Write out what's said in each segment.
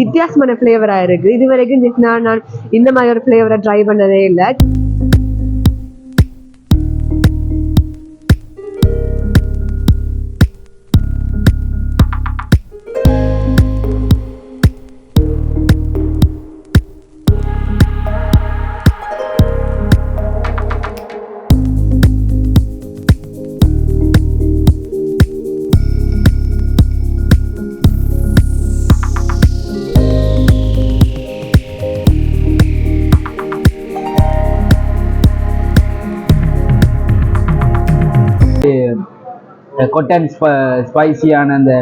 வித்தியாசமான ஃப்ளேவரா இருக்கு. இது வரைக்கும் நான் நான் இந்த மாதிரி ஒரு ஃப்ளேவரை ட்ரை பண்ணதே இல்லை. கொட்டன் ஸ்பைசியான அந்த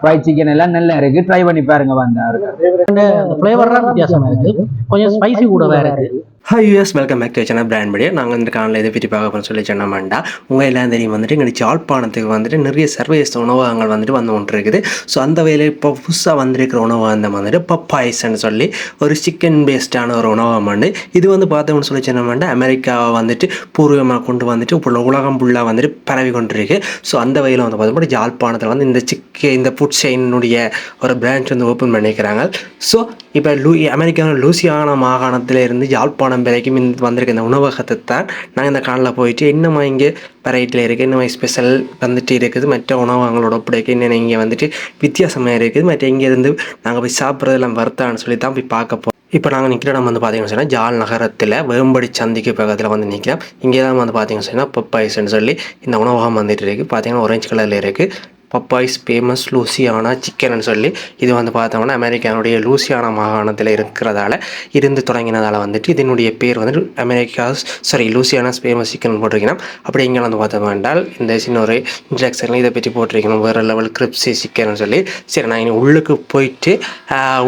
ஃப்ரைட் சிக்கன் எல்லாம் நல்லா இருக்கு. ட்ரை பண்ணி பாருங்க வந்தா இருக்கு. அந்த ஃப்ளேவர்லாம் வித்தியாசமா இருக்கு. கொஞ்சம் ஸ்பைசி கூடவே இருக்கு. Hi US welcome back to channel Brand Media நாங்கள் இந்த காலையில் இதை பற்றி பார்க்க போகிறோம் சொல்லி சொன்னோம்டா உங்கள் எல்லாம் தெரியும் வந்துட்டு எங்களுக்கு யாழ்ப்பாணத்துக்கு வந்துட்டு நிறைய சர்வதேச உணவகங்கள் வந்துட்டு வந்து ஒன்று இருக்குது. ஸோ அந்த வகையில் இப்போ புதுசாக வந்திருக்கிற உணவகம் வந்துட்டு பப்பாய்ஸ்ன்னு சொல்லி ஒரு சிக்கன் பேஸ்டான ஒரு உணவகம் வந்து இது வந்து பார்த்தோம்னு சொல்லி சொன்னோம்னா அமெரிக்காவை வந்துட்டு பூர்வமாக கொண்டு வந்துட்டு இப்போ உலகம் ஃபுல்லாக வந்துட்டு பரவி கொண்டிருக்கு. ஸோ அந்த வகையில் வந்து பார்த்தோம்னா யாழ்ப்பாணத்தில் வந்து இந்த சிக்க இந்த ஃபுட் செயினுடைய ஒரு பிரான்ச் வந்து ஓப்பன் பண்ணிக்கிறாங்க ஸோ இப்போ லூ அமெரிக்காவில் லூசியானா மாகாணத்திலிருந்து யாழ்ப்பாணம் வரைக்கும் இந்த வந்திருக்க இந்த உணவகத்தை தான் நாங்கள் இந்த காலில் போயிட்டு என்னம்மா இங்கே வெரைட்டியில் இருக்குது என்னம்மா ஸ்பெஷல் வந்துட்டு இருக்குது. மற்ற உணவகங்களோட ஒப்படைக்க என்னென்ன இங்கே வந்துட்டு வித்தியாசமாக இருக்குது. மற்ற இங்கேருந்து நாங்கள் போய் சாப்பிட்றதெல்லாம் வருத்தான்னு சொல்லி தான் போய் பார்க்க போகிறோம் இப்போ நாங்கள் நிற்கிற இடம் வந்து பார்த்தீங்கன்னு சொன்னால் ஜால் நகரத்தில் வேம்படி சந்திக்கு பக்கத்தில் வந்து நிற்கிறோம் இங்கே தான் வந்து பார்த்தீங்கன்னு சொன்னால் பப்பாய்ஸ்ன்னு சொல்லி இந்த உணவகம் வந்துட்டு இருக்குது பார்த்தீங்கன்னா ஆரஞ்சு கலரில் இருக்குது பப்பாய்ஸ் ஃபேமஸ் லூசியானா சிக்கன் சொல்லி இது வந்து பார்த்தோம்னா அமெரிக்கானுடைய லூசியானா மாகாணத்தில் இருக்கிறதால இருந்து தொடங்கினதால் வந்துட்டு இதனுடைய பேர் வந்துட்டு America's sorry Louisiana's famous chicken போட்டிருக்கணும். அப்படி இங்கே வந்து பார்த்தோம் என்றால் இந்த சின்ன ஒரு இன்ட்ராக்ஷனில் இதை பற்றி போட்டிருக்கணும். வேறு லெவல் கிரிப்ஸி சிக்கன் சொல்லி. சரி நான் இனி உள்ளுக்கு போயிட்டு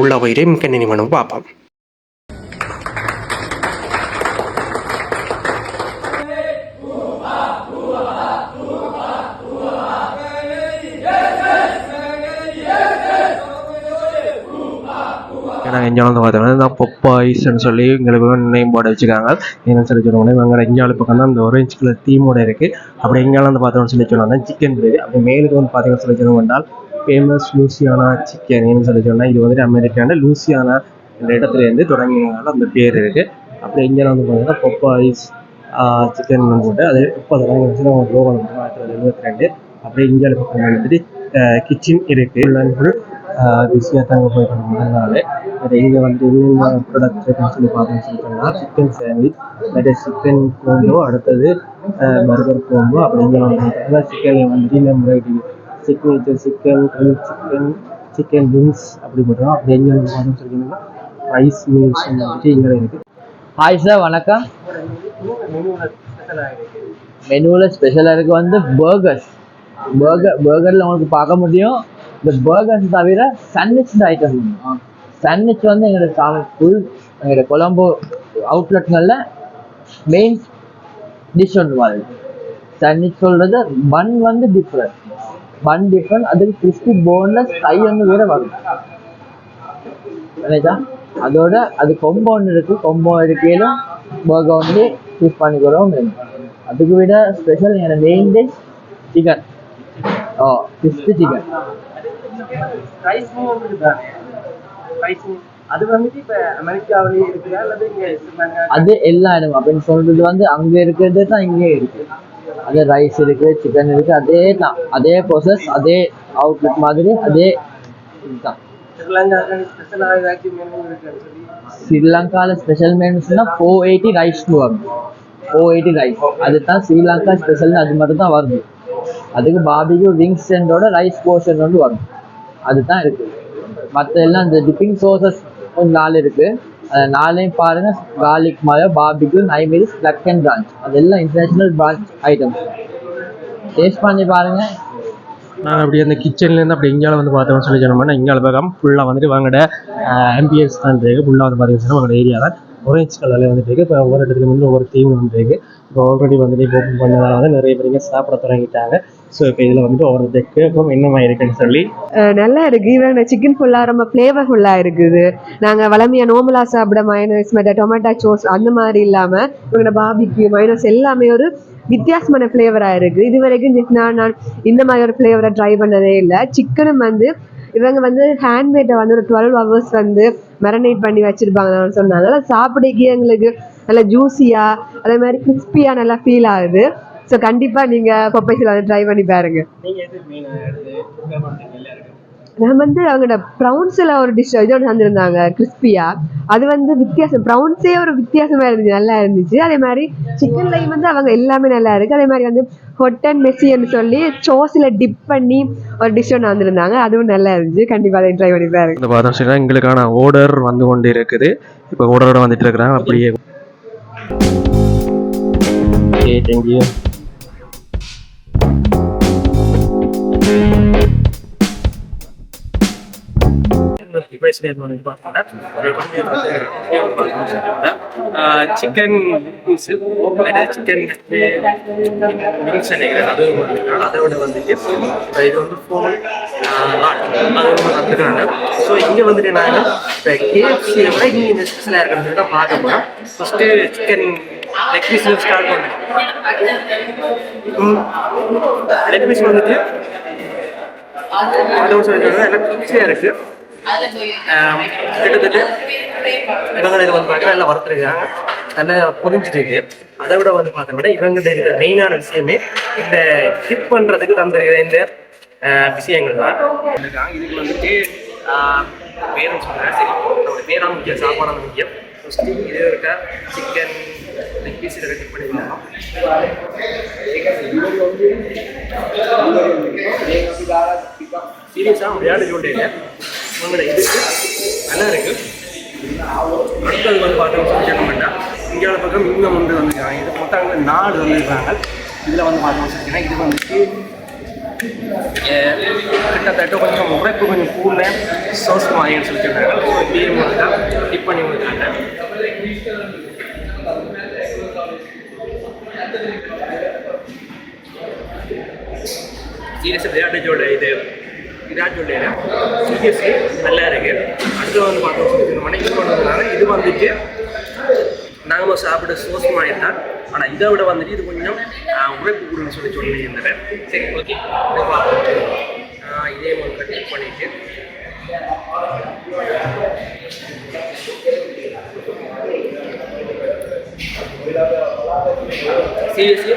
உள்ளே போயிட்டு கண்டினியூ பண்ண பார்ப்போம். நாங்கள் இங்கே வந்து பார்த்தோம்னா இந்த பொப்பாய்ஸ்ன்னு சொல்லி எங்களுக்கு நேம் போர்டு வச்சுருக்காங்க. என்னன்னு சொல்லி சொன்னோம்னா இவங்க இங்கே பக்கம் தான் இந்த ஒரேஞ்ச் கலர் தீமோட இருக்குது அப்படி எங்கேயாலும் வந்து பார்த்தோம்னு சொல்லி சொன்னோம்னா சிக்கன் பிரியாணி அப்படி மேலுக்கு வந்து பார்த்தீங்கன்னு சொல்லி சொன்னோம் ஃபேமஸ் லூசியானா சிக்கன் ஏன்னு சொல்லி சொன்னால் இது வந்துட்டு அமெரிக்கான லூசியானா இந்த இடத்துலேருந்து தொடங்கினால அந்த பேர் இருக்குது அப்படி இங்கே வந்து பார்த்தீங்கன்னா பொப்பாய்ஸ் சிக்கன் போட்டு அது முப்பது ரூபாய் லோகோ ஆயிரத்தி தொள்ளாயிரத்தி எழுபத்தி ரெண்டு. அப்படியே இந்தியாவில் பக்கம் வந்துட்டு கிச்சன் இருக்குது ஃபுல் அண்ட் ஃபுல் பிஸியாக தாங்க போய் முதல் அது இங்கே வந்து என்னென்ன ப்ராடக்ட் இருக்குன்னு சொல்லி பார்த்தோம்னு சொல்லி சொன்னால் சிக்கன் சாண்ட்விச் மற்ற சிக்கன் கோம்போ அடுத்தது பர்கர் கோம்போ அப்படி இங்கே வந்து பார்த்தீங்கன்னா சிக்கனில் வந்துட்டு variety signature chicken grill chicken chicken wings அப்படி போட்டோம் அப்படி எங்கே வந்து பார்த்தோம்னு சொல்லிங்கன்னா ரைஸ் மீல்ஸ் வந்துட்டு இங்கே இருக்குது ஹாய் சார் வணக்கம். மெனுவில் ஸ்பெஷலாக இருக்குது வந்து பர்கர்ஸ் பர்கர் பர்கரில் உங்களுக்கு பார்க்க முடியும். இந்த பர்கர்ஸ் தவிர சாண்ட்விச் ஐட்டம் சாண்ட்விச் வந்து எங்களோட சாமி ஃபுல் எங்களோட கொலம்போ அவுட்லெட்களில் மெயின் டிஷ் ஒன்று மாதிரி. சாண்ட்விச் சொல்கிறது பன் வந்து டிஃப்ரெண்ட் பன் டிஃப்ரெண்ட் அதுக்கு கிறிஸ்பி போன்லெஸ் கை வந்து வேற வரும். நினைச்சா அதோட அது கொம்போ ஒன்று இருக்கு. கொம்போ இருக்கையில பர்கர் வந்து யூஸ் பண்ணிக்கிறோம் அதுக்கு விட ஸ்பெஷல் என்னோட மெயின் டிஷ் சிக்கன் ஓ கிறிஸ்பி சிக்கன் அது வந்துட்டு இப்போ அமெரிக்காவிலேயே இருக்குதா? அல்லது இங்கே அது எல்லா இடமும். அப்படின்னு சொல்றது வந்து அங்க இருக்கிறது தான் இங்கே இருக்கு. அது ரைஸ் இருக்கு சிக்கன் இருக்கு அதே தான். அதே ப்ரோசஸ் அதே அவுட்லெட் மாதிரி அதே இதுதான். சொல்லி? ஸ்ரீலங்காவில் ஸ்பெஷல் மெனுஸ்னா ஃபோர் எயிட்டி ரைஸ் வரும். ஃபோர் எயிட்டி ரைஸ் அதுதான் ஸ்ரீலங்கா ஸ்பெஷல் அது மட்டும் தான் வருது. அதுக்கு பாபிக்கு விங்ஸ் சென்டோட ரைஸ் போர்ஷன் வந்து வரும். அதுதான் இருக்கு மற்ற எல்லாம் இந்த டிப்பிங் சோர்சஸ் கொஞ்சம் நாலு இருக்குது நாளையும் பாருங்க. கார்லிக் மயோ பாபிக்கு நைமேரிஸ் ஸ்லக் அண்ட் பிரான்ச் அதெல்லாம் இன்டர்நேஷனல் பிரான்ச் ஐட்டம்ஸ் டேஸ்ட் பண்ணி பாருங்க. நாங்கள் அப்படி அந்த கிச்சன்லேருந்து அப்படி இங்கால வந்து பார்த்தோம்னு சொல்லி சொன்னோம்னா இங்கால பக்கம் ஃபுல்லாக வந்துட்டு வாங்கட ஆம்பியன்ஸ் தான் இருக்குது ஃபுல்லாக வந்து பார்த்தீங்கன்னா உங்களோட ஏரியா தான். Orange கலர்லேயே வந்துட்டு இருக்குது இப்போ ஒவ்வொரு இடத்துல வந்து ஒவ்வொரு தீம் வந்துருக்கு இப்போ ஆல்ரெடி வந்துட்டு இப்போ ஓப்பன் பண்ணதால வந்து நிறைய பேருங்க சாப்பிட தொடங்கிட்டாங்க. ஸோ இப்போ இதில் வந்துட்டு ஒவ்வொரு தெற்கும் என்னமா இருக்குன்னு சொல்லி. நல்லா இருக்கு. ஈவன் சிக்கன் ஃபுல்லாக ரொம்ப ஃப்ளேவர்ஃபுல்லாக இருக்குது. நாங்கள் வளமையாக நோமலா சாப்பிட மைனஸ் மற்ற டொமேட்டோ சோஸ் அந்த மாதிரி இல்லாமல் இவங்க பாபிக்கு மைனஸ் எல்லாமே ஒரு வித்தியாசமான ஃப்ளேவராக இருக்குது இது வரைக்கும் நான் நான் இந்த மாதிரி ஒரு ஃப்ளேவரை ட்ரை பண்ணதே இல்லை. சிக்கனும் வந்து இவங்க வந்து ஹேண்ட்மேட்டை வந்து ஒரு டுவெல் ஹவர்ஸ் வந்து மெரனேட் பண்ணி வச்சிருப்பாங்க சொன்னாங்க நல்லா சாப்பிடக்கே எங்களுக்கு நல்லா ஜூஸியா அதே மாதிரி கிறிஸ்பியா நல்லா ஃபீல் ஆகுது. ஸோ கண்டிப்பா நீங்க கொப்பைசில் வந்து ட்ரை பண்ணி பாருங்க. நான் வந்து அவங்களோட ப்ரௌன்ஸில் ஒரு டிஷ் இது ஒன்று தந்திருந்தாங்க கிறிஸ்பியா அது வந்து வித்தியாசம் ப்ரௌன்ஸே ஒரு வித்தியாசமா இருந்துச்சு நல்லா இருந்துச்சு. அதே மாதிரி சிக்கன்லையும் வந்து அவங்க எல்லாமே நல்லா இருக்கு. அதே மாதிரி வந்து ஹொட் அண்ட் மெஸ்ஸின்னு சொல்லி சோஸில் டிப் பண்ணி ஒரு டிஷ் ஒன்று வந்திருந்தாங்க. அதுவும் நல்லா இருந்துச்சு. கண்டிப்பாக அதை ட்ரை பண்ணி பாருங்க. இந்த பார்த்தோம் எங்களுக்கான ஆர்டர் வந்து கொண்டு இருக்குது. இப்போ ஆர்டரோட வந்துட்டு இருக்கிறாங்க. அப்படியே. Okay thank you chicken chicken wings நினைக்கிறேன் அது அதோட வந்துட்டு இது வந்து ஃபோன் அது ஸோ இங்கே வந்துட்டு நான் இப்போ கேஎஃப்சியை விட இங்கே இந்த ஸ்பெஷலாக இருக்கிறது தான் பார்க்க போகிறோம் first chicken leg piece start பண்ணுறேன் லெக் பீஸ் வந்துட்டு அதோட எல்லாம் கிறிஸ்பியாக இருக்குது கிட்டத்தட்ட இவங்க இது வந்து பார்த்தீங்கன்னா நல்லா வறுத்துருக்காங்க நல்லா புரிஞ்சுட்டு அதை விட வந்து பார்த்தோம்னா விட இவங்க இருக்கிற மெயினான விஷயமே இந்த ஹிட் பண்றதுக்கு தந்திருக்கிற இந்த விஷயங்கள் தான் இதுக்கு வந்துட்டு பேரும் சொல்றேன் சரி நம்மளோட பேரா முக்கியம் சாப்பாடான முக்கியம் ஃபஸ்ட்டு இது இருக்க சிக்கன் லெக் பீஸ் இதை ரெடி பண்ணிக்கலாம் சீரியஸாக விளையாட சொல்லிட்டு உங்களோட இதுக்கு நல்லா இருக்கு அடுத்தது வந்து பார்த்தோம் சொல்லணும்னா இந்தியாவில் பக்கம் இன்னும் வந்து வந்துருக்காங்க இது மொத்தம் அங்கே நாலு வந்துருக்காங்க இதில் வந்து பார்த்தோம் சொல்லிங்கன்னா இது வந்துட்டு அஹ், கிட்டத்தட்ட கொஞ்சம் உழைப்பு கொஞ்சம் கூட சோஸ் மாதிரின்னு சொல்லி சொன்னாங்க ஸோ இப்படியே உங்களுக்கு டிப் பண்ணி கொடுக்குறாங்க சீரியஸாக விளையாட்டுச்சோட இது விராட்டோட சீரியஸ்லி நல்லா இருக்கு அடுத்து வந்து பார்த்தோம் சொல்லி இது பண்ணதுனால இது வந்துட்டு நாம சாப்பிட சோஸ் மாதிரி தான் ஆனால் இதை விட வந்துட்டு இது கொஞ்சம் ஆஹ், உழைப்பு கூடுன்னு சொல்லி சொல்லி இருந்தேன் சரி ஓகே இதை பார்ப்போம் ஆஹ், இதே மாதிரி கட் பண்ணிட்டு சீரியஸ்லி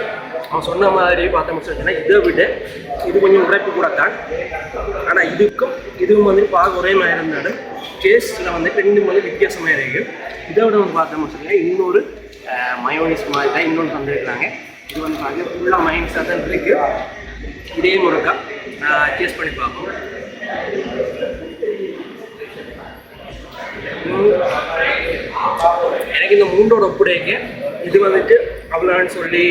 அவன் சொன்ன மாதிரி பார்த்தோம் சொன்னா இதை விட இது கொஞ்சம் உழைப்பு கூட தான் ஆனால் இதுக்கும் இதுவும் வந்து பார்க்க ஒரே மாதிரி இருந்தாலும் டேஸ்ட்டில் வந்து ரெண்டும் வந்து வித்தியாசமாக இருக்குது இதை விட வந்து பார்த்தோம் சொன்னா இன்னொரு மயோனிஸ் மாதிரி தான் இன்னொன்று தந்துருக்குறாங்க. இது வந்து பார்க்க ஃபுல்லாக மயோனிஸாக தான் இருக்குது இதே முறைக்கா டேஸ்ட் பண்ணி பார்ப்போம். எனக்கு இந்த மூண்டோட ஒப்புடைக்கு இது வந்துட்டு அவ்வளோன்னு சொல்லி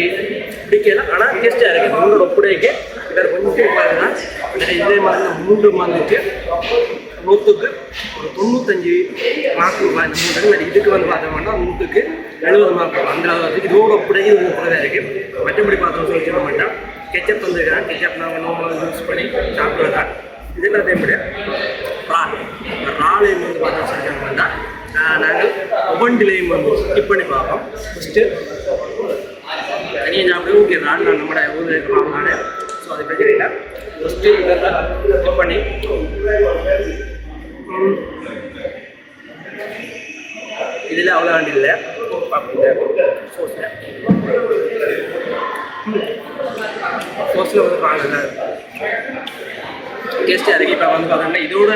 பிடிக்கல ஆனால் டேஸ்ட்டாக இருக்குது உங்களோட ஒப்புடைக்கு இதில் கொஞ்சம் பாருங்கன்னா இதே மாதிரி மூன்று மூண்டு நூற்றுக்கு ஒரு தொண்ணூத்தஞ்சு மார்க் ரூபாய் மூன்று இதுக்கு வந்து பார்த்தோம்னா நூற்றுக்கு எழுபது மார்க் அந்த அளவுக்கு இதோட ஒப்புடைய இது குறைவாக இருக்குது மற்றபடி பார்த்தோம் சொல்லி சொல்ல மாட்டேன். கெச்சப் வந்துருக்கிறேன் கெச்சப் நாங்கள் நோமல் யூஸ் பண்ணி சாப்பிட்றதா இது எல்லாத்தையும் முடியாது ரால் இந்த ரால் வந்து பார்த்தோம் சொல்லிட்டாங்கன்னா நாங்கள் ஒவ்வொன்றிலையும் வந்து ஸ்கிப் பண்ணி பார்ப்போம். ஃபஸ்ட்டு தனியாக சாப்பிட்டு ஓகே ரால் நான் நம்மளோட ஊரில் இருக்கிறோம் நான் ஸோ அது பிரச்சனை இல்லை. ஃபஸ்ட்டு இதெல்லாம் ஸ்கிப் பண்ணி. இதில் அவ்வளோ ஆண்டு இல்லை. சோஸில் சோஸில் வந்து பாருங்க. டேஸ்ட்டாக இருக்குது இப்போ வந்து பார்த்தோம்னா இதோட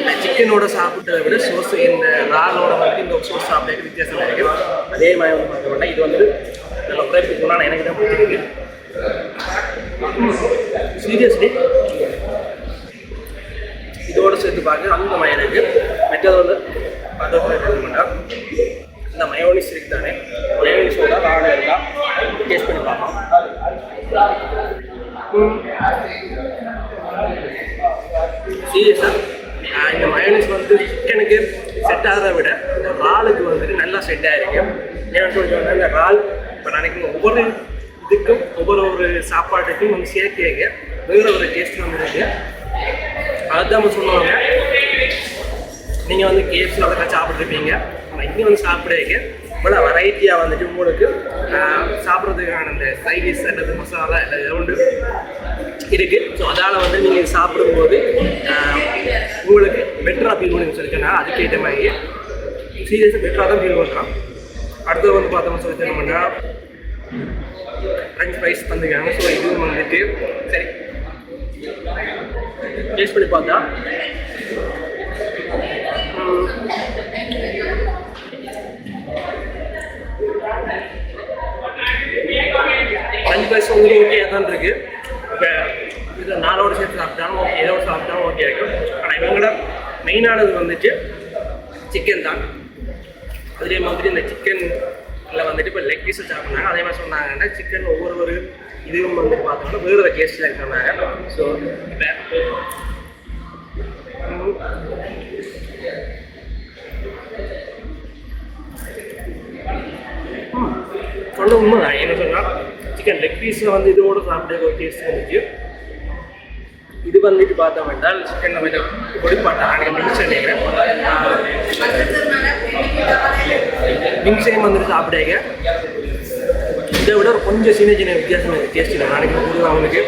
இந்த சிக்கனோட சாப்பிட்டதை விட சோஸ் இந்த ராலோட வந்து இந்த சோஸ் சாப்பிட்றதுக்கு வித்தியாசம் இருக்குது அதே மாதிரி வந்து பார்த்தோம்னா இது வந்து நல்ல உழைப்பு போனால் எனக்கு தான் பிடிச்சிருக்கு சீரியஸ்லி இதோடு சேர்த்து பார்க்க அந்த மாதிரி எனக்கு. மற்றது வந்து இந்த மயோனிஸ் இருக்கு தானே? மயோனிஸ் தான் ஆர்டர் இருக்கா? டேஸ்ட் பண்ணி பார்ப்போம் சீரியஸாக இந்த மயோனிஸ் வந்து சிக்கனுக்கு செட் ஆகிறத விட இந்த இறாலுக்கு வந்துட்டு நல்லா செட் ஆகிருக்கு ஏன்னு சொல்லி சொன்னால் இந்த இறால் இப்போ நினைக்கும் ஒவ்வொரு இதுக்கும் ஒவ்வொரு ஒரு சாப்பாட்டுக்கும் வந்து சேர்க்க வேற ஒரு டேஸ்ட் வந்து இருக்கு. அதுதான் நம்ம சொல்லுவாங்க. நீங்கள் வந்து கேஎஃப்சி அதெல்லாம் சாப்பிட்ருப்பீங்க ஆனால் இங்கே வந்து சாப்பிடுறீங்க. இவ்வளோ வெரைட்டியாக வந்துட்டு உங்களுக்கு சாப்பிட்றதுக்கான அந்த சைடிஷ் அல்லது மசாலா இல்லை உண்டு. இருக்குது ஸோ அதால் வந்து நீங்கள் சாப்பிடும்போது உங்களுக்கு பெட்டராக ஃபீல் பண்ணுங்க சொல்லிட்டேன்னா அதுக்கேற்ற மாதிரி. சீரியஸாக பெட்டராக தான் ஃபீல் பண்ணுறோம். அடுத்தது வந்து பார்த்தோம்னு சொல்லி என்னன்னா ஃப்ரெஞ்ச் ஃப்ரைஸ் தந்துருக்காங்க. ஸோ இதுவும் வந்துட்டு சரி. டேஸ்ட் பண்ணி பார்த்தா. ஃப்ரெஞ்ச் ஃப்ரைஸ் வந்து ஓகே தான் இருக்கு. இப்போ இதில் நாலோட சேர்த்து சாப்பிட்டாலும் ஓகே எதோட சாப்பிட்டாலும் ஓகே இருக்கும். ஆனால் இவங்களோட மெயினானது வந்துட்டு சிக்கன் தான். அதே மாதிரி இந்த சிக்கன்ல வந்துட்டு இப்போ லெக் பீஸ் சாப்பிட்றாங்க அதே மாதிரி சொன்னாங்கன்னா சிக்கன் ஒவ்வொரு ஒரு இதுவும் வந்து பார்த்தோம்னா வேறு ஒரு டேஸ்ட்டில் இருக்கிறாங்க ஸோ சொல்ல உண்மை தான் என்ன சொன்னால் சிக்கன் லெக் பீஸில் வந்து இதோட சாப்பிட ஒரு டேஸ்ட் இருந்துச்சு. இது வந்துட்டு பார்த்தோம் என்றால் சிக்கன் கொஞ்சம் பொடிப்பாட்டாங்க மிக்ஸ் நினைக்கிறேன் மிக்ஸையும் வந்துட்டு சாப்பிடுங்க இதை விட ஒரு கொஞ்சம் சின்ன சின்ன வித்தியாசம் இருக்குது டேஸ்ட்டில் நாளைக்கு பொதுவாக அவனுக்கு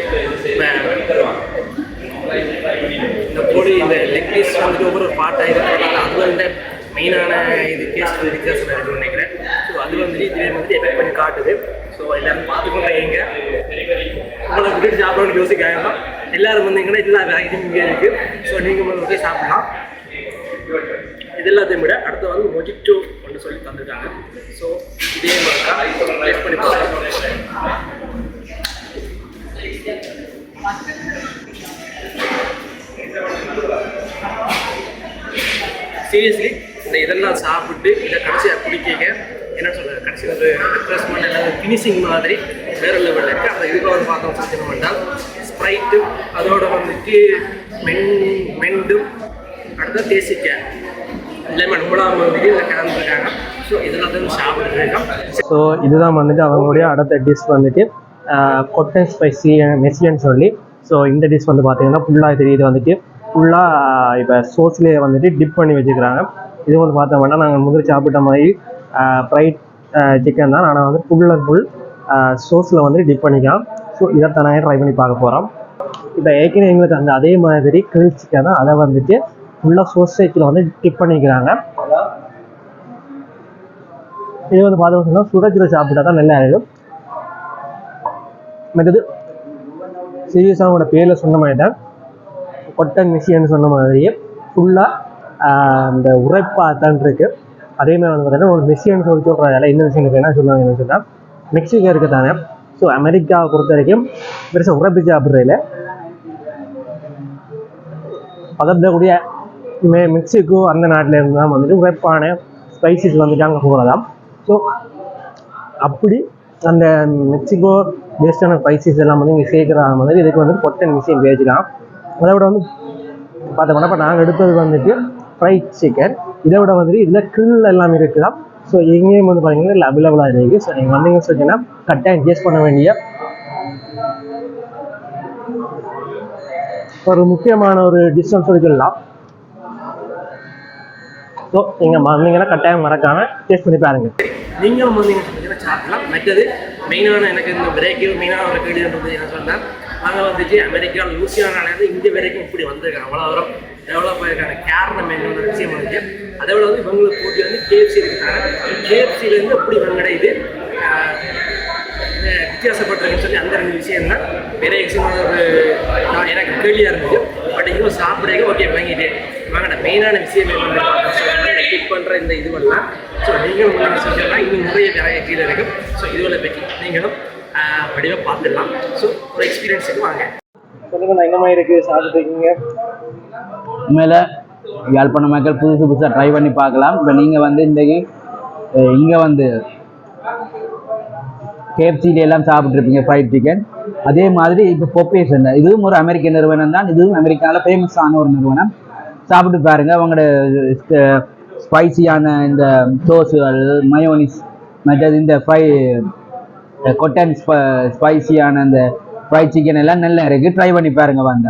இந்த பொடி இந்த லெக் பீஸ் வந்துட்டு ஒவ்வொரு பாட்டாக இருக்கிறதால அது வந்து மெயினான இது டேஸ்ட் வித்தியாசம் இருக்குன்னு நினைக்கிறேன். ஸோ அது வந்துட்டு இதே வந்துட்டு எஃபெக்ட் பண்ணி காட்டுது. ஸோ எல்லாரும் பார்த்துக்கொண்டீங்க உங்களை விட்டுட்டு சாப்பிடணும்னு யோசிக்காங்க எல்லாரும் வந்தீங்கன்னா எல்லா வேலைக்கும் இங்கே இருக்குது ஸோ நீங்கள் வந்து போய் சாப்பிடலாம். இது எல்லாத்தையும் விட அடுத்து வந்து மொஜிட்டோ ஒன்று சொல்லி தந்துருக்காங்க ஸோ இதே மாதிரி தான் பண்ணி சீரியஸ்லி இந்த இதெல்லாம் சாப்பிட்டு இதை கடைசியாக குடிக்க என்ன சொல்ல கடைசியில் ஒரு ரெஃப்ரெஷ்மெண்ட் அல்லது ஃபினிஷிங் மாதிரி வேற லெவலில் இருக்குது அந்த இதுக்கு வந்து பார்த்தோம் பார்த்தீங்கன்னா ஸ்ப்ரைட்டு அதோட வந்துட்டு மென் மெண்டும் அடுத்த தேசிக்க இதில் ஸோ சாப்பிட்டுருக்கோம் ஸோ இதுதான் வந்துட்டு அவங்களுடைய அடுத்த டிஷ் வந்துட்டு கொட்டன் ஸ்பைசி மெஸ்ஸின்னு சொல்லி. ஸோ இந்த டிஷ் வந்து பார்த்தீங்கன்னா ஃபுல்லாக தெரியுது வந்துட்டு. ஃபுல்லாக இப்போ சோஸ்லேயே வந்துட்டு டிப் பண்ணி வச்சுக்கிறாங்க. இது வந்து பார்த்தோம்னா நாங்கள் முதல் சாப்பிட்ட மாதிரி ஃப்ரைட் சிக்கன் தான். ஆனால் வந்து ஃபுல் அண்ட் ஃபுல் சோஸில் வந்து டிப் பண்ணிக்கலாம். ஸோ இதைத்தான் நாங்கள் ட்ரை பண்ணி பார்க்க போகிறோம் இப்போ ஏற்கனவே எங்களுக்கு அந்த அதே மாதிரி கிரில் சிக்கன் தான். அதை வந்துட்டு ஃபுல்லாக சோசைட்டியில் வந்து டிப் பண்ணிக்கிறாங்க. இது வந்து பார்த்தோம்னா சொன்னால் சுட சாப்பிட்டா தான் நல்லா இருக்கும். மற்றது சீரியஸாக அவங்களோட பேரில் சொன்ன மாதிரி தான் கொட்டன் மிஷின்னு சொன்ன மாதிரியே ஃபுல்லாக அந்த உரைப்பாக தான் அதே மாதிரி வந்து பார்த்தீங்கன்னா ஒரு மெஷின்னு சொல்லி சொல்கிறாங்க என்ன விஷயம் என்ன சொல்லுவாங்க என்ன சொன்னால் மெக்சிகோ இருக்க தானே ஸோ அமெரிக்காவை பொறுத்த வரைக்கும் பெருசாக உரைப்பு சாப்பிட்றதில்ல பக்கத்தில் கூடிய மெ மெக்சிகோ அந்த நாட்டில் இருந்து தான் வந்துட்டு உரைப்பான ஸ்பைசஸ் வந்துட்டு அங்கே போகிறதாம் ஸோ அப்படி அந்த மெக்சிகோ பேஸ்டான ஸ்பைசஸ் எல்லாம் வந்து இங்கே சேர்க்குற மாதிரி இதுக்கு வந்து பொட்டன் மிஷின் உபயோகிக்கலாம் அதை விட வந்து பார்த்தோம்னா இப்போ நாங்கள் எடுத்தது வந்துட்டு ஃப்ரைட் சிக்கன் இதை விட வந்துட்டு இதில் கிரில் எல்லாம் இருக்குதாம். ஸோ எங்கேயும் வந்து பார்த்தீங்கன்னா இல்லை அவைலபிளாக இருக்குது ஸோ நீங்கள் வந்தீங்கன்னு சொன்னீங்கன்னா கட்டாயம் டேஸ்ட் பண்ண வேண்டிய ஒரு முக்கியமான ஒரு டிஸ்டன்ஸ் சொல்லி சொல்லலாம். ஸோ நீங்கள் வந்தீங்கன்னா கட்டாயம் மறக்காமல் டேஸ்ட் பண்ணி பாருங்க. நீங்களும் வந்தீங்கன்னா சாப்பிடலாம். மற்றது மெயினான எனக்கு இந்த பிரேக்கு மெயினான ஒரு கேள்வி இருந்தது என்ன சொன்னால் அங்கே வந்துட்டு அமெரிக்கா லூசியானாலேருந்து இங்கே வரைக்கும் இப்படி வந்திருக்காங்க. அவ்வளோ தூரம் டெவலப் ஆயிருக்காங்க. காரணம் என்ன ஒரு விஷயம் வந்துச்சு அதை விட வந்து இவங்களுக்கு போட்டி வந்து கேஎஃப்சி இருக்கிறாங்க கேஎஃப்சிலேருந்து அப்படி இவங்களோட இது வித்தியாசப்பட்டிருக்குன்னு சொல்லி அந்த ரெண்டு விஷயம் தான். வேற எக்ஸாம் ஒரு நான் எனக்கு கேள்வியாக இருந்துச்சு பட் இன்னும் சாப்பிட்றதுக்கு ஓகே வாங்கிட்டு வாங்கடா மெயினான விஷயம் என்ன கிளிக் பண்ணுற இந்த இதுவெல்லாம். ஸோ நீங்களும் உங்களுக்கு செஞ்சலாம் இன்னும் நிறைய நிறைய கீழே இருக்கும் ஸோ இதுவரை பற்றி நீங்களும் வடிவாக பார்த்துடலாம். ஸோ ஒரு எக்ஸ்பீரியன்ஸுக்கு வாங்க. சொல்லுங்க என்ன மாதிரி இருக்குது சாப்பிட்ருக்கீங்க உண்மையில் யாழ்ப்பாண மக்கள் புதுசு புதுசாக ட்ரை பண்ணி பார்க்கலாம். இப்போ நீங்கள் வந்து இன்றைக்கி இங்கே வந்து கேஎஃப்சில எல்லாம் சாப்பிட்ருப்பீங்க ஃப்ரைட் சிக்கன் அதே மாதிரி இப்போ பொப்பேஸ் இதுவும் ஒரு அமெரிக்க நிறுவனம் தான். இதுவும் அமெரிக்காவில் ஃபேமஸான ஒரு நிறுவனம். சாப்பிட்டு பாருங்க அவங்களோட ஸ்பைசியான இந்த சோஸுகள் மயோனிஸ் மற்றது இந்த ஃப்ரை கொட்டன் ஸ்பைசியான அந்த ஃப்ரைட் சிக்கன் எல்லாம் நல்லா இருக்குது ட்ரை பண்ணி பாருங்க வந்து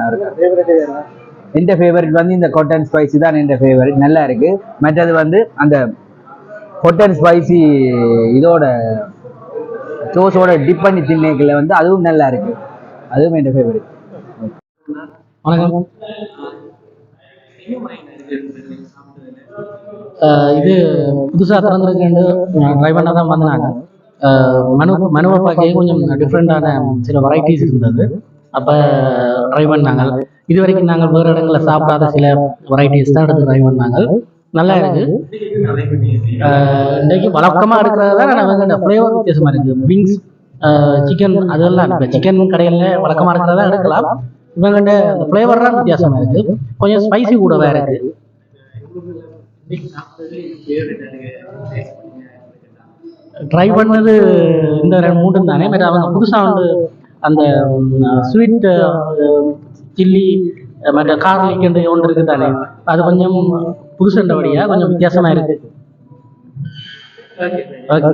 எந்த ஃபேவரட் வந்து இந்த கொட்டன் ஸ்பைசி தான் எந்த ஃபேவரட் நல்லா இருக்கு. மற்றது வந்து அந்த கொட்டன் ஸ்பைசி இதோட சோஸோட டிப் பண்ணி தின்னைக்கில் வந்து அதுவும் நல்லா இருக்கு. அதுவும் என் ஃபேவரட் வணக்கம். இது புதுசாக திறந்துருக்குன்னு ட்ரை பண்ண தான் வந்தாங்க மனு மனுவை பார்க்க கொஞ்சம் டிஃப்ரெண்ட்டான சில வெரைட்டிஸ் இருந்தது. அப்போ ட்ரை பண்ணாங்க இது வரைக்கும் நாங்கள் வேறு இடங்களில் சாப்பிடாத சில வெரைட்டிஸ் தான் எடுத்து ட்ரை பண்ணாங்க நல்லா இருக்கு. இன்றைக்கு வழக்கமாக இருக்கிறது தான் நாங்கள் ஃப்ளேவர் வித்தியாசமாக இருக்குது விங்ஸ் சிக்கன் அதெல்லாம் இப்போ சிக்கன் கடையில் வழக்கமாக இருக்கிறதா எடுக்கலாம். இவங்கள்ட்ட ஃப்ளேவர் தான் வித்தியாசமாக இருக்குது கொஞ்சம் ஸ்பைசி கூடவே இருக்கு. ட்ரை பண்ணது இந்த ரெண்டு மூணு தானே? பட் அவங்க புதுசாக வந்து அந்த ஸ்வீட் சில்லி மற்ற கார்லிக் என்று ஒன்று இருக்குது தானே? அது கொஞ்சம் புதுசுன்றபடியாக கொஞ்சம் வித்தியாசமாக இருக்கு. ஓகே.